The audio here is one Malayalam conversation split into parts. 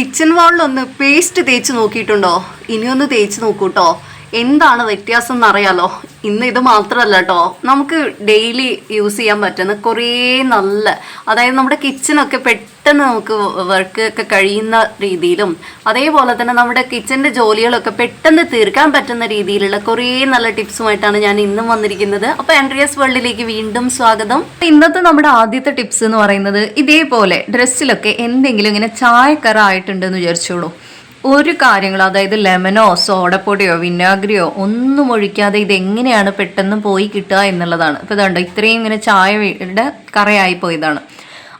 കിച്ചൺ വാളിലൊന്ന് പേസ്റ്റ് തേച്ച് നോക്കിയിട്ടുണ്ടോ? ഇനിയൊന്ന് തേച്ച് നോക്കൂട്ടോ. എന്താണ് വ്യത്യാസം എന്നറിയാലോ? ഇന്ന് ഇത് മാത്രമല്ല കേട്ടോ നമുക്ക് ഡെയിലി യൂസ് ചെയ്യാൻ പറ്റുന്ന കുറേ നല്ല അതായത് നമ്മുടെ കിച്ചണൊക്കെ പെട്ടെന്ന് നമുക്ക് വർക്ക് ഒക്കെ കഴിയുന്ന രീതിയിലും അതേപോലെ തന്നെ നമ്മുടെ കിച്ചന്റെ ജോലികളൊക്കെ പെട്ടെന്ന് തീർക്കാൻ പറ്റുന്ന രീതിയിലുള്ള കുറേ നല്ല ടിപ്സുമായിട്ടാണ് ഞാൻ ഇന്നും വന്നിരിക്കുന്നത്. അപ്പോൾ ആൻഡ്രിയസ് വേൾഡിലേക്ക് വീണ്ടും സ്വാഗതം. ഇന്നത്തെ നമ്മുടെ ആദ്യത്തെ ടിപ്സ് എന്ന് പറയുന്നത് ഇതേപോലെ ഡ്രസ്സിലൊക്കെ എന്തെങ്കിലും ഇങ്ങനെ ചായക്കറ ആയിട്ടുണ്ടെന്ന് വിചാരിച്ചോളൂ. ഒരു കാര്യങ്ങൾ അതായത് ലെമനോ സോഡപ്പൊടിയോ വിനാഗ്രിയോ ഒന്നും ഒഴിക്കാതെ ഇത് എങ്ങനെയാണ് പെട്ടെന്ന് പോയി കിട്ടുക എന്നുള്ളതാണ്. ഇപ്പോൾ ഇതുണ്ട് ഇത്രയും ഇങ്ങനെ ചായയുടെ കറയായി പോയതാണ്.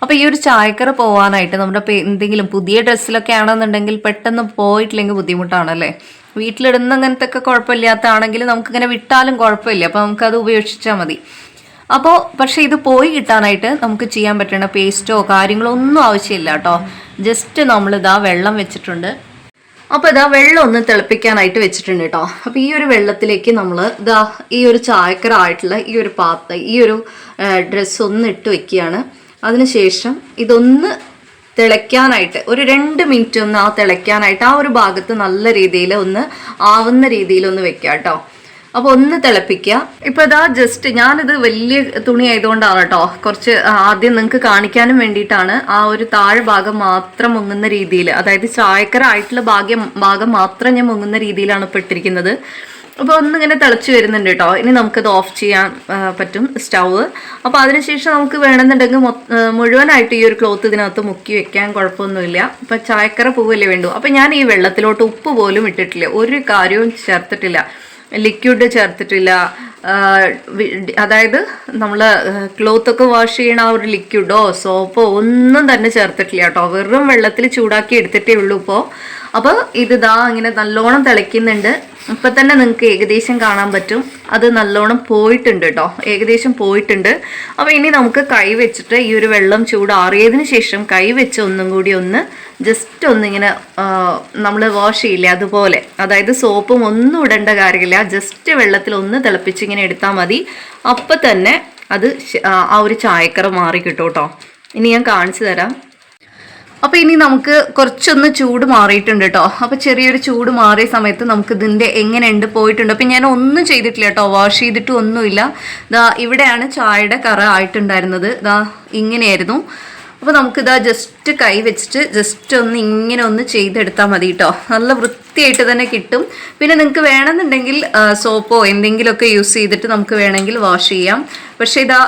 അപ്പോൾ ഈ ഒരു ചായക്കറ പോകാനായിട്ട് നമ്മുടെ എന്തെങ്കിലും പുതിയ ഡ്രസ്സിലൊക്കെ ആണെന്നുണ്ടെങ്കിൽ പെട്ടെന്ന് പോയിട്ടില്ലെങ്കിൽ ബുദ്ധിമുട്ടാണല്ലേ? വീട്ടിലിടുന്ന അങ്ങനത്തെ ഒക്കെ കുഴപ്പമില്ലാത്തതാണെങ്കിൽ നമുക്കിങ്ങനെ വിട്ടാലും കുഴപ്പമില്ല. അപ്പോൾ അത് ഉപേക്ഷിച്ചാൽ മതി. അപ്പോൾ പക്ഷേ ഇത് പോയി കിട്ടാനായിട്ട് നമുക്ക് ചെയ്യാൻ പറ്റണ പേസ്റ്റോ കാര്യങ്ങളോ ഒന്നും ആവശ്യമില്ല കേട്ടോ. ജസ്റ്റ് നമ്മളിതാ വെള്ളം വെച്ചിട്ടുണ്ട്. അപ്പോൾ ഇതാ വെള്ളം ഒന്ന് തിളപ്പിക്കാനായിട്ട് വെച്ചിട്ടുണ്ട് കേട്ടോ അപ്പോൾ ഈ ഒരു വെള്ളത്തിലേക്ക് നമ്മൾ ഇതാ ഈ ഒരു ചായക്കര ആയിട്ടുള്ള ഈ ഒരു പാത്ര ഈ ഒരു ഡ്രസ്സ് ഒന്ന് ഇട്ട് വെക്കുകയാണ്. അതിനുശേഷം ഇതൊന്ന് തിളയ്ക്കാനായിട്ട് ഒരു രണ്ട് മിനിറ്റ് ഒന്ന് ആ തിളയ്ക്കാനായിട്ട് ആ ഒരു ഭാഗത്ത് നല്ല രീതിയിൽ ഒന്ന് ആവുന്ന രീതിയിൽ ഒന്ന് വെക്കാം കേട്ടോ അപ്പോൾ ഒന്ന് തിളപ്പിക്കുക. ഇപ്പൊ ഇതാ ജസ്റ്റ് ഞാനിത് വലിയ തുണി ആയതുകൊണ്ടാണ് കേട്ടോ കുറച്ച് ആദ്യം നിങ്ങൾക്ക് കാണിക്കാനും വേണ്ടിയിട്ടാണ് ആ ഒരു താഴെ ഭാഗം മാത്രം മുങ്ങുന്ന രീതിയിൽ അതായത് ചായക്കര ആയിട്ടുള്ള ഭാഗ്യം ഭാഗം മാത്രം ഞാൻ മുങ്ങുന്ന രീതിയിലാണ് ഇപ്പോൾ ഇട്ടിരിക്കുന്നത്. അപ്പോൾ ഒന്നിങ്ങനെ തിളച്ച് വരുന്നുണ്ട് കേട്ടോ ഇനി നമുക്കത് ഓഫ് ചെയ്യാൻ പറ്റും സ്റ്റവ് അപ്പോൾ അതിനുശേഷം നമുക്ക് വേണമെന്നുണ്ടെങ്കിൽ മുഴുവനായിട്ട് ഈ ഒരു ക്ലോത്ത് ഇതിനകത്ത് മുക്കി വെക്കാൻ കുഴപ്പമൊന്നുമില്ല. ഇപ്പം ചായക്കര പൂവല്ലേ വേണ്ടു. അപ്പോൾ ഞാൻ ഈ വെള്ളത്തിലോട്ട് ഉപ്പ് പോലും ഇട്ടിട്ടില്ല. ഒരു കാര്യവും ചേർത്തിട്ടില്ല. ലിക്വിഡ് ചേർത്തിട്ടില്ല. അതായത് നമ്മൾ ക്ലോത്തൊക്കെ വാഷ് ചെയ്യണ ആ ഒരു ലിക്വിഡോ സോപ്പോ ഒന്നും തന്നെ ചേർത്തിട്ടില്ല കേട്ടോ. വെറും വെള്ളത്തിൽ ചൂടാക്കി എടുത്തിട്ടേ ഉള്ളൂ ഇപ്പോൾ അപ്പോൾ ഇത് ദാ ഇങ്ങനെ നല്ലോണം തിളയ്ക്കുന്നുണ്ട്. ഇപ്പം തന്നെ നിങ്ങൾക്ക് ഏകദേശം കാണാൻ പറ്റും. അത് നല്ലോണം പോയിട്ടുണ്ട് കേട്ടോ ഏകദേശം പോയിട്ടുണ്ട്. അപ്പോൾ ഇനി നമുക്ക് കൈ വെച്ചിട്ട് ഈ ഒരു വെള്ളം ചൂടാറിയതിന് ശേഷം കൈ വെച്ച് ഒന്നും കൂടി ഒന്ന് ജസ്റ്റ് ഒന്നിങ്ങനെ നമ്മൾ വാഷ് ചെയ്യില്ല അതുപോലെ. അതായത് സോപ്പും ഒന്നും ഇടേണ്ട കാര്യമില്ല. ജസ്റ്റ് വെള്ളത്തിൽ ഒന്ന് തിളപ്പിച്ച് ഇങ്ങനെ എടുത്താൽ മതി. അപ്പം തന്നെ അത് ആ ഒരു ചായക്കറ മാറി കിട്ടും കേട്ടോ ഇനി ഞാൻ കാണിച്ചു തരാം. അപ്പൊ ഇനി നമുക്ക് കുറച്ചൊന്ന് ചൂട് മാറിയിട്ടുണ്ട് കേട്ടോ അപ്പൊ ചെറിയൊരു ചൂട് മാറിയ സമയത്ത് നമുക്ക് ഇതിന്റെ എങ്ങനെയുണ്ട് പോയിട്ടുണ്ട്. അപ്പൊ ഞാൻ ഒന്നും ചെയ്തിട്ടില്ല കേട്ടോ വാഷ് ചെയ്തിട്ട് ഒന്നുമില്ല. ദാ ഇവിടെയാണ് ചായയുടെ കറ ആയിട്ടുണ്ടായിരുന്നത്. ഇതാ ഇങ്ങനെയായിരുന്നു. അപ്പോൾ നമുക്കിതാ ജസ്റ്റ് കൈ വെച്ചിട്ട് ജസ്റ്റ് ഒന്ന് ഇങ്ങനെ ഒന്ന് ചെയ്തെടുത്താൽ മതി കേട്ടോ നല്ല വൃത്തിയായിട്ട് തന്നെ കിട്ടും. പിന്നെ നിങ്ങൾക്ക് വേണമെന്നുണ്ടെങ്കിൽ സോപ്പോ എന്തെങ്കിലുമൊക്കെ യൂസ് ചെയ്തിട്ട് നമുക്ക് വേണമെങ്കിൽ വാഷ് ചെയ്യാം. പക്ഷേ ഇതാ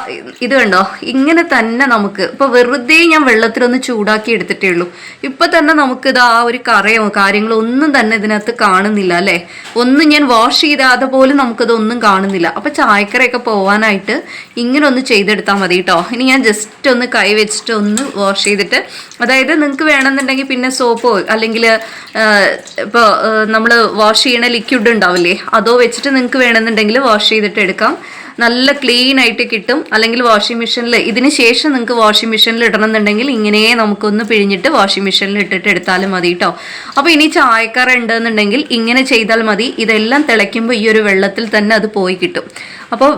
ഇത് കണ്ടോ? ഇങ്ങനെ തന്നെ നമുക്ക് ഇപ്പോൾ വെറുതെ ഞാൻ വെള്ളത്തിലൊന്ന് ചൂടാക്കി എടുത്തിട്ടേ ഉള്ളൂ. ഇപ്പം തന്നെ നമുക്ക് ഇതാ ആ ഒരു കറയോ കാര്യങ്ങളോ ഒന്നും തന്നെ ഇതിനകത്ത് കാണുന്നില്ല അല്ലേ? ഒന്നും ഞാൻ വാഷ് ചെയ്താതെ പോലും നമുക്കത് ഒന്നും കാണുന്നില്ല. അപ്പോൾ ചായക്കറയൊക്കെ പോവാനായിട്ട് ഇങ്ങനെ ഒന്ന് ചെയ്തെടുത്താൽ മതി കേട്ടോ ഇനി ഞാൻ ജസ്റ്റ് ഒന്ന് കൈ വെച്ചിട്ട് ഒന്ന് വാഷ് ചെയ്തിട്ട് അതായത് നിങ്ങൾക്ക് വേണമെന്നുണ്ടെങ്കിൽ പിന്നെ സോപ്പോ അല്ലെങ്കിൽ ഇപ്പോൾ നമ്മൾ വാഷ് ചെയ്യണ ലിക്വിഡ് ഉണ്ടാവില്ലേ അതോ വെച്ചിട്ട് നിങ്ങൾക്ക് വേണമെന്നുണ്ടെങ്കിൽ വാഷ് ചെയ്തിട്ട് എടുക്കാം. നല്ല ക്ലീൻ ആയിട്ട് കിട്ടും. അല്ലെങ്കിൽ വാഷിംഗ് മെഷീനിൽ ഇതിന് ശേഷം നിങ്ങൾക്ക് വാഷിംഗ് മെഷീനിൽ ഇടണമെന്നുണ്ടെങ്കിൽ ഇങ്ങനെ നമുക്കൊന്ന് പിഴിഞ്ഞിട്ട് വാഷിംഗ് മെഷീനിൽ ഇട്ടിട്ട് എടുത്താലും മതി കേട്ടോ അപ്പോൾ ഇനി ചായക്കറ ഉണ്ടെന്നുണ്ടെങ്കിൽ ഇങ്ങനെ ചെയ്താൽ മതി. ഇതെല്ലാം തിളയ്ക്കുമ്പോൾ ഈ ഒരു വെള്ളത്തിൽ തന്നെ അത് പോയി കിട്ടും. അപ്പോൾ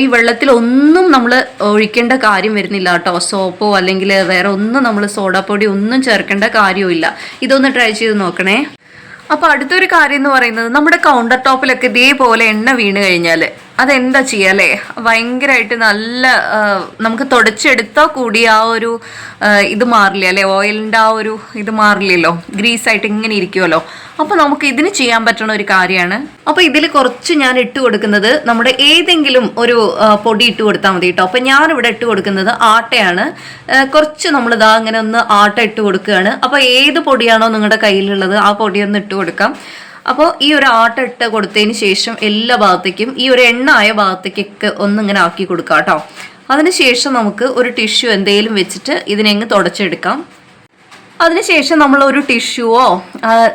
ഈ വെള്ളത്തിൽ ഒന്നും നമ്മൾ ഒഴിക്കേണ്ട കാര്യം വരുന്നില്ല കേട്ടോ സോപ്പോ അല്ലെങ്കിൽ വേറെ ഒന്നും നമ്മൾ സോഡാപ്പൊടി ഒന്നും ചേർക്കേണ്ട കാര്യമില്ല ഇതൊന്ന് ട്രൈ ചെയ്ത് നോക്കണേ. അപ്പോൾ അടുത്തൊരു കാര്യം എന്ന് പറയുന്നത് നമ്മുടെ കൗണ്ടർ ടോപ്പിലൊക്കെ ഇതേപോലെ എണ്ണ വീണ് കഴിഞ്ഞാൽ അതെന്താ ചെയ്യുക അല്ലേ? ഭയങ്കരമായിട്ട് നല്ല നമുക്ക് തുടച്ചെടുത്താൽ കൂടി ആ ഒരു ഇത് മാറില്ല അല്ലേ? ഓയിലിന്റെ ആ ഒരു ഇത് മാറില്ലല്ലോ? ഗ്രീസായിട്ട് ഇങ്ങനെ ഇരിക്കുമല്ലോ അപ്പോൾ നമുക്ക് ഇതിന് ചെയ്യാൻ പറ്റുന്ന ഒരു കാര്യമാണ്. അപ്പോൾ ഇതിൽ കുറച്ച് ഞാൻ ഇട്ട് കൊടുക്കുന്നത് നമ്മുടെ ഏതെങ്കിലും ഒരു പൊടി ഇട്ട് കൊടുത്താൽ മതി കേട്ടോ. അപ്പോൾ ഞാനിവിടെ ഇട്ട് കൊടുക്കുന്നത് ആട്ടയാണ്. കുറച്ച് നമ്മൾ ഇതാ അങ്ങനെ ഒന്ന് ആട്ട ഇട്ട് കൊടുക്കുകയാണ്. അപ്പോൾ ഏത് പൊടിയാണോ നിങ്ങളുടെ കയ്യിലുള്ളത് ആ പൊടിയൊന്ന് ഇട്ട് കൊടുക്കാം. അപ്പോൾ ഈ ഒരു ആട്ട ഇട്ട് കൊടുത്തതിന് ശേഷം എല്ലാ ഭാഗത്തേക്കും ഈ ഒരു എണ്ണായ ഭാഗത്തേക്കൊക്കെ ഒന്നിങ്ങനെ ആക്കി കൊടുക്കാം കേട്ടോ അതിനുശേഷം നമുക്ക് ഒരു ടിഷ്യൂ എന്തെങ്കിലും വെച്ചിട്ട് ഇതിനെങ്ങ് തുടച്ചെടുക്കാം. അതിനുശേഷം നമ്മൾ ഒരു ടിഷ്യൂവോ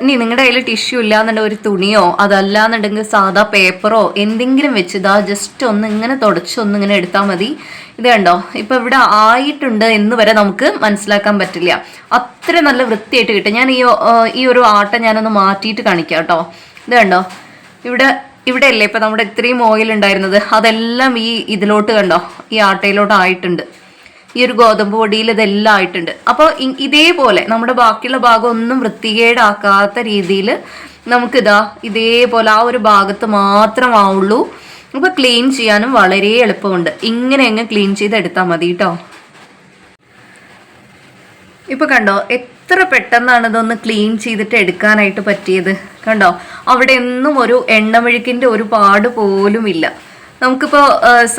ഇനി നിങ്ങളുടെ കയ്യിൽ ടിഷ്യൂ ഇല്ലാന്നുണ്ടെങ്കിൽ ഒരു തുണിയോ അതല്ല എന്നുണ്ടെങ്കിൽ സാധാ പേപ്പറോ എന്തെങ്കിലും വെച്ച് ഇതാ ജസ്റ്റ് ഒന്ന് ഇങ്ങനെ തുടച്ച് ഒന്ന് ഇങ്ങനെ എടുത്താൽ മതി. ഇത് കണ്ടോ? ഇപ്പം ഇവിടെ ആയിട്ടുണ്ട് എന്ന് വരെ നമുക്ക് മനസ്സിലാക്കാൻ പറ്റില്ല. അത്ര നല്ല വൃത്തിയായിട്ട് കിട്ടും. ഞാൻ ഈ ഈ ഒരു ആട്ട ഞാനൊന്ന് മാറ്റിയിട്ട് കാണിക്കാം കേട്ടോ. ഇത് കണ്ടോ? ഇവിടെ ഇവിടെ അല്ലേ ഇപ്പം നമ്മുടെ ഇത്രയും ഓയിൽ ഉണ്ടായിരുന്നത്? അതെല്ലാം ഈ ഇതിലോട്ട് കണ്ടോ? ഈ ആട്ടയിലോട്ട് ആയിട്ടുണ്ട്. ഈ ഒരു ഗോതമ്പ് പൊടിയിൽ ഇതെല്ലാം ആയിട്ടുണ്ട്. അപ്പോൾ ഇതേപോലെ നമ്മുടെ ബാക്കിയുള്ള ഭാഗം ഒന്നും വൃത്തികേടാക്കാത്ത രീതിയിൽ നമുക്കിതാ ഇതേപോലെ ആ ഒരു ഭാഗത്ത് മാത്രമാവുള്ളൂ. അപ്പോൾ ക്ലീൻ ചെയ്യാനും വളരെ എളുപ്പമുണ്ട്. ഇങ്ങനെ അങ്ങ് ക്ലീൻ ചെയ്ത് എടുത്താൽ മതി കേട്ടോ ഇപ്പൊ കണ്ടോ എത്ര പെട്ടെന്നാണ് ഇതൊന്ന് ക്ലീൻ ചെയ്തിട്ട് എടുക്കാനായിട്ട് പറ്റിയത്. കണ്ടോ അവിടെ ഒന്നും ഒരു എണ്ണമെഴുക്കിന്റെ ഒരു പാട് പോലും ഇല്ല നമുക്കിപ്പോൾ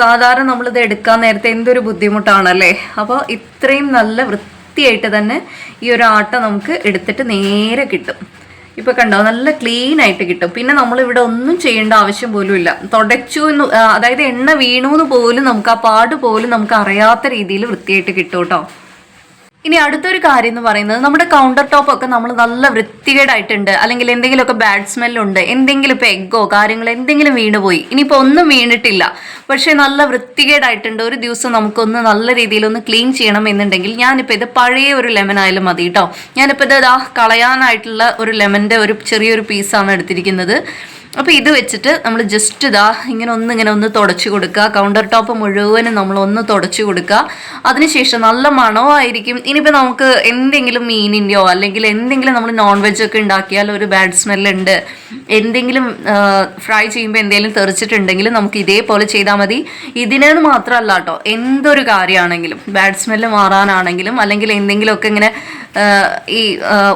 സാധാരണ നമ്മളിത് എടുക്കാൻ നേരത്തെ എന്തൊരു ബുദ്ധിമുട്ടാണല്ലേ? അപ്പോൾ ഇത്രയും നല്ല വൃത്തിയായിട്ട് തന്നെ ഈ ഒരു ആട്ട നമുക്ക് എടുത്തിട്ട് നേരെ കിട്ടും. ഇപ്പൊ കണ്ടോ നല്ല ക്ലീൻ ആയിട്ട് കിട്ടും. പിന്നെ നമ്മൾ ഇവിടെ ഒന്നും ചെയ്യേണ്ട ആവശ്യം പോലും ഇല്ല. തുടച്ചു എന്ന് അതായത് എണ്ണ വീണു എന്ന് പോലും നമുക്ക് ആ പാട് പോലും നമുക്ക് അറിയാത്ത രീതിയിൽ വൃത്തിയായിട്ട് കിട്ടും കേട്ടോ. ഇനി അടുത്തൊരു കാര്യം എന്ന് പറയുന്നത് നമ്മുടെ കൗണ്ടർ ടോപ്പ് ഒക്കെ നമ്മൾ നല്ല വൃത്തികേടായിട്ടുണ്ട്. അല്ലെങ്കിൽ എന്തെങ്കിലുമൊക്കെ ബാഡ് സ്മെല്ലുണ്ട് എന്തെങ്കിലും ഇപ്പോൾ എഗ്ഗോ കാര്യങ്ങൾ എന്തെങ്കിലും വീണുപോയി. ഇനിയിപ്പോൾ ഒന്നും വീണിട്ടില്ല. പക്ഷേ നല്ല വൃത്തികേടായിട്ടുണ്ട്. ഒരു ദിവസം നമുക്കൊന്ന് നല്ല രീതിയിൽ ഒന്ന് ക്ലീൻ ചെയ്യണം എന്നുണ്ടെങ്കിൽ ഞാനിപ്പോൾ ഇത് പഴയ ഒരു ലെമൺ ആയാലും മതി കേട്ടോ ഞാനിപ്പോൾ ഇത് കളയാനായിട്ടുള്ള ഒരു ലെമന്റെ ഒരു ചെറിയൊരു പീസാണ് എടുത്തിരിക്കുന്നത്. അപ്പോൾ ഇത് വെച്ചിട്ട് നമ്മൾ ജസ്റ്റ് ഇതാ ഇങ്ങനെ ഒന്ന് ഇങ്ങനെ ഒന്ന് തുടച്ചു കൊടുക്കുക. കൗണ്ടർ ടോപ്പ് മുഴുവനും നമ്മൾ ഒന്ന് തുടച്ചു കൊടുക്കുക. അതിനുശേഷം നല്ല മണമായിരിക്കും. ഇനിയിപ്പോൾ നമുക്ക് എന്തെങ്കിലും മീനിന്റെയോ അല്ലെങ്കിൽ എന്തെങ്കിലും നമ്മൾ നോൺ വെജ് ഒക്കെ ഉണ്ടാക്കിയാൽ ഒരു ബാഡ് സ്മെല്ലുണ്ട് എന്തെങ്കിലും ഫ്രൈ ചെയ്യുമ്പോൾ എന്തെങ്കിലും തെറിച്ചിട്ടുണ്ടെങ്കിൽ നമുക്ക് ഇതേപോലെ ചെയ്താൽ മതി. ഇതിനെന്ന് മാത്രമല്ല കേട്ടോ എന്തൊരു കാര്യമാണെങ്കിലും ബാഡ് സ്മെല്ല് മാറാനാണെങ്കിലും അല്ലെങ്കിൽ എന്തെങ്കിലുമൊക്കെ ഇങ്ങനെ ഈ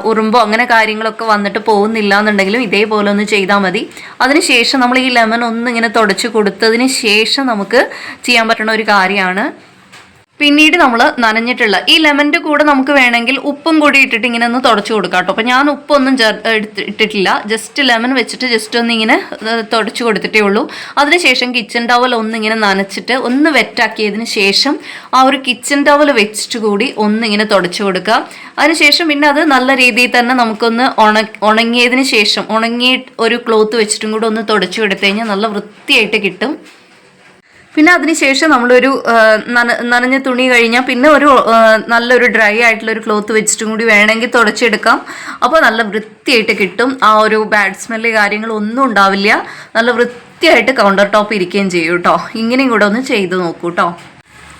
ഉറുമ്പോ അങ്ങനെ കാര്യങ്ങളൊക്കെ വന്നിട്ട് പോകുന്നില്ല എന്നുണ്ടെങ്കിലും ഇതേപോലെ ഒന്ന് ചെയ്താൽ മതി. അതിനുശേഷം നമ്മൾ ഈ ലെമൺ ഒന്നിങ്ങനെ തുടച്ച് കൊടുത്തതിന് ശേഷം നമുക്ക് ചെയ്യാൻ പറ്റുന്ന ഒരു കാര്യമാണ്. പിന്നീട് നമ്മൾ നനഞ്ഞിട്ടുള്ള ഈ ലെമന്റെ കൂടെ നമുക്ക് വേണമെങ്കിൽ ഉപ്പും കൂടി ഇട്ടിട്ട് ഇങ്ങനെ ഒന്ന് തുടച്ചു കൊടുക്കാം കേട്ടോ. അപ്പോൾ ഞാൻ ഉപ്പൊന്നും ഇട്ടിട്ടില്ല. ജസ്റ്റ് ലെമൺ വെച്ചിട്ട് ജസ്റ്റ് ഒന്ന് ഇങ്ങനെ തുടച്ചു കൊടുത്തിട്ടേ ഉള്ളൂ. അതിനുശേഷം കിച്ചൺ ടവൽ ഒന്ന് ഇങ്ങനെ നനച്ചിട്ട് ഒന്ന് വെറ്റാക്കിയതിന് ശേഷം ആ ഒരു കിച്ചൺ ടവൽ വെച്ചിട്ട് കൂടി ഒന്ന് ഇങ്ങനെ തുടച്ചു കൊടുക്കുക. അതിനുശേഷം പിന്നെ അത് നല്ല രീതിയിൽ തന്നെ നമുക്കൊന്ന് ഉണ ഉണങ്ങിയതിന് ശേഷം ഉണങ്ങിയ ഒരു ക്ലോത്ത് വെച്ചിട്ടും കൂടെ ഒന്ന് തുടച്ചു കൊടുത്തു കഴിഞ്ഞാൽ നല്ല വൃത്തിയായിട്ട് കിട്ടും. പിന്നെ അതിനുശേഷം നമ്മളൊരു നനഞ്ഞ തുണി കഴിഞ്ഞാൽ പിന്നെ ഒരു നല്ലൊരു ഡ്രൈ ആയിട്ടുള്ള ഒരു ക്ലോത്ത് വെച്ചിട്ടും കൂടി വേണമെങ്കിൽ തുടച്ചെടുക്കാം. അപ്പോൾ നല്ല വൃത്തിയായിട്ട് കിട്ടും. ആ ഒരു ബാഡ് സ്മെല്ല് കാര്യങ്ങളൊന്നും ഉണ്ടാവില്ല. നല്ല വൃത്തിയായിട്ട് കൗണ്ടർ ടോപ്പ് ഇരിക്കുകയും ചെയ്യും കേട്ടോ ഇങ്ങനെയും കൂടെ ഒന്ന് ചെയ്ത് നോക്കൂ കേട്ടോ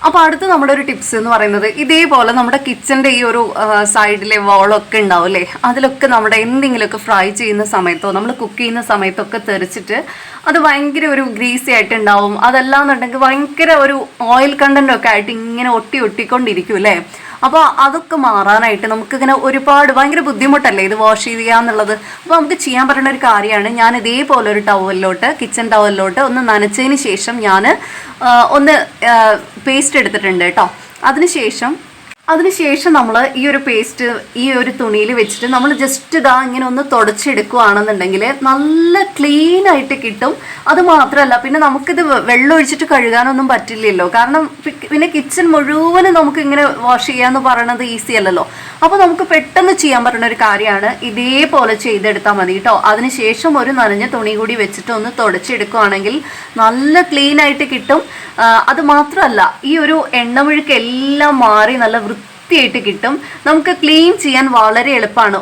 അപ്പോൾ അടുത്ത നമ്മുടെ ഒരു ടിപ്സ് എന്ന് പറയുന്നത് ഇതേപോലെ നമ്മുടെ കിച്ചന്റെ ഈ ഒരു സൈഡിലെ വോളൊക്കെ അല്ലേ? അതിലൊക്കെ നമ്മുടെ എന്തെങ്കിലുമൊക്കെ ഫ്രൈ ചെയ്യുന്ന സമയത്തോ നമ്മൾ കുക്ക് ചെയ്യുന്ന സമയത്തൊക്കെ തെറിച്ചിട്ട് അത് ഭയങ്കര ഒരു ഗ്രീസി ആയിട്ടുണ്ടാവും അതല്ലാന്നുണ്ടെങ്കിൽ ഭയങ്കര ഒരു ഓയിൽ കണ്ടന്റ് ഒക്കെ ആയിട്ട് ഇങ്ങനെ ഒട്ടി ഒട്ടിക്കൊണ്ടിരിക്കും അല്ലേ? അപ്പോൾ അതൊക്കെ മാറാനായിട്ട് നമുക്കിങ്ങനെ ഒരുപാട് ഭയങ്കര ബുദ്ധിമുട്ടല്ലേ ഇത് വാഷ് ചെയ്യുക എന്നുള്ളത്? അപ്പോൾ നമുക്ക് ചെയ്യാൻ പറ്റുന്ന ഒരു കാര്യമാണ്. ഞാൻ ഇതേപോലെ ഒരു ടവലിലോട്ട് കിച്ചൺ ടവലിലോട്ട് ഒന്ന് നനച്ചതിന് ശേഷം ഞാൻ ഒന്ന് പേസ്റ്റ് എടുത്തിട്ടുണ്ട് കേട്ടോ. അതിനുശേഷം അതിനുശേഷം നമ്മൾ ഈ ഒരു പേസ്റ്റ് ഈ ഒരു തുണിയിൽ വെച്ചിട്ട് നമ്മൾ ജസ്റ്റ് ഇതാ ഇങ്ങനെ ഒന്ന് തുടച്ചെടുക്കുകയാണെന്നുണ്ടെങ്കിൽ നല്ല ക്ലീൻ ആയിട്ട് കിട്ടും. അത് മാത്രമല്ല പിന്നെ നമുക്കിത് വെള്ളം ഒഴിച്ചിട്ട് കഴുകാനൊന്നും പറ്റില്ലല്ലോ. കാരണം പിന്നെ കിച്ചൺ മുഴുവനും നമുക്ക് ഇങ്ങനെ വാഷ് ചെയ്യാന്ന് പറയണത് ഈസി അല്ലല്ലോ. അപ്പോൾ നമുക്ക് പെട്ടെന്ന് ചെയ്യാൻ പറ്റുന്ന ഒരു കാര്യമാണ് ഇതേപോലെ ചെയ്തെടുത്താൽ മതി കേട്ടോ അതിനുശേഷം ഒരു നനഞ്ഞ തുണി കൂടി വെച്ചിട്ട് ഒന്ന് തുടച്ചെടുക്കുകയാണെങ്കിൽ നല്ല ക്ലീൻ ആയിട്ട് കിട്ടും. അത് മാത്രമല്ല ഈ ഒരു എണ്ണമുഴുക്ക് എല്ലാം മാറി നല്ല വൃത്തിയായിട്ട് കിട്ടും. നമുക്ക് ക്ലീൻ ചെയ്യാൻ വളരെ എളുപ്പമാണ്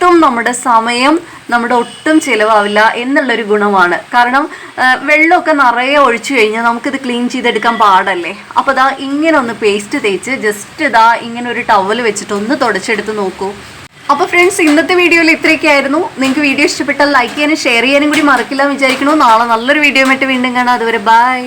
ഒട്ടും നമ്മുടെ സമയം നമ്മുടെ ഒട്ടും ചിലവാവില്ല എന്നുള്ളൊരു ഗുണമാണ്. കാരണം വെള്ളമൊക്കെ നിറയെ ഒഴിച്ചു കഴിഞ്ഞാൽ നമുക്കിത് ക്ലീൻ ചെയ്തെടുക്കാൻ പാടല്ലേ? അപ്പോൾ ദാ ഇങ്ങനെ ഒന്ന് പേസ്റ്റ് തേച്ച് ജസ്റ്റ് ഇതാ ഇങ്ങനെ ഒരു ടവൽ വെച്ചിട്ട് ഒന്ന് തുടച്ചെടുത്ത് നോക്കൂ. അപ്പോൾ ഫ്രണ്ട്സ് ഇന്നത്തെ വീഡിയോയിൽ ഇത്രയൊക്കെയായിരുന്നു. നിങ്ങൾക്ക് വീഡിയോ ഇഷ്ടപ്പെട്ടാൽ ലൈക്ക് ചെയ്യാനും ഷെയർ ചെയ്യാനും കൂടി മറക്കില്ല വിചാരിക്കണു നാളെ നല്ലൊരു വീഡിയോ ആയിട്ട് വീണ്ടും കാണാം. അതുവരെ ബൈ